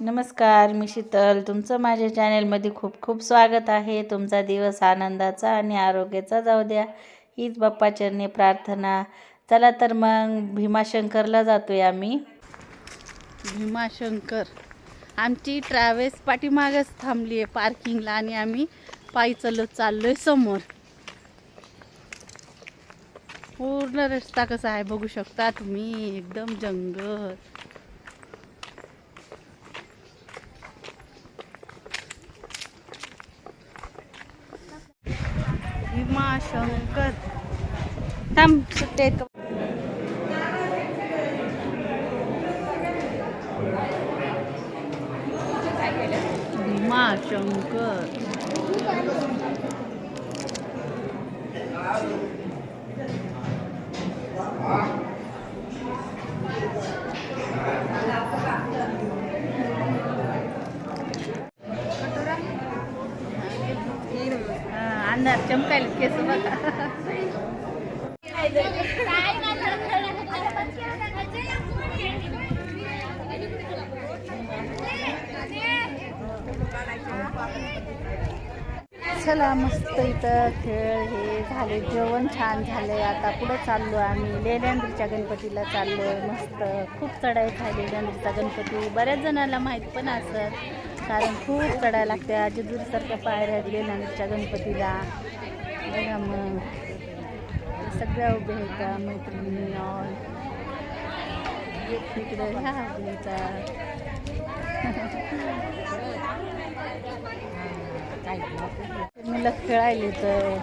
नमस्कार मी शीतल. तुमचं माझ्या चॅनेलमध्ये खूप खूप स्वागत आहे. तुमचा दिवस आनंदाचा आणि आरोग्याचा जाऊ द्या. हीच बाप्पाचरणी प्रार्थना. चला तर मग भीमाशंकरला जातोय आम्ही. भीमाशंकर. आमची ट्रॅव्हल्स पाठीमागच थांबली आहे पार्किंगला आणि आम्ही पायी चालत चाललो आहे समोर. पूर्ण रस्ता कसा आहे बघू शकता तुम्ही? एकदम जंगल. भीमाशंकर थांब सुट्टे आहेत का? चमकायला केस बघा. चला मस्त इथं खेळ हे झाले जेवण छान झाले आता पुढं चाललो आम्ही. लेल्यांद्रीच्या गणपतीला चाललो मस्त. खूप चढाई आहे लेल्यांद्रीचा गणपती. बऱ्याच जणांना माहीत पण असत कारण खूप चढायला लागते. अजिदूरसारख्या पायऱ्या आहेत लेल्यांद्रीच्या गणपतीला. बघा मग. सगळ्या उभ्या आहेत मैत्रिणी ऑल इकडं ह्या मुलं खेळायला तर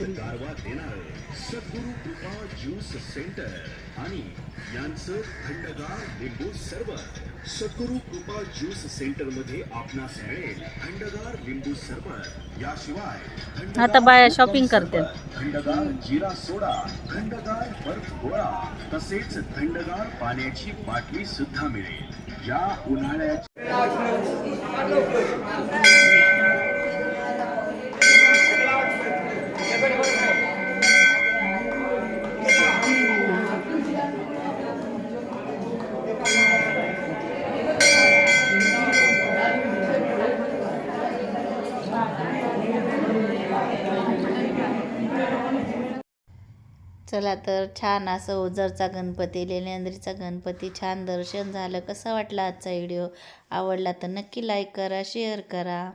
लेल्यांद्री गारवा देणार सद्गुरू कृपा ज्यूस सेंटर. आणि यांचं थंडगार लिंबू सरबत. सद्गुरू कृपा ज्यूस सेंटरमध्ये आपणास मिळेल थंडगार लिंबू सरबत. याशिवाय आता बाया सरबत, करतात. थंडगार जिरा सोडा थंडगार बर्फ गोळा तसेच थंडगार पाण्याची बाटली सुद्धा मिळेल. या उन्हाळ्याच्या चला तर छान असं ओझरचा गणपती लेण्यांद्रीचा गणपती छान दर्शन झालं. कसं वाटलं आजचा व्हिडिओ आवडला तर नक्की लाईक करा शेअर करा.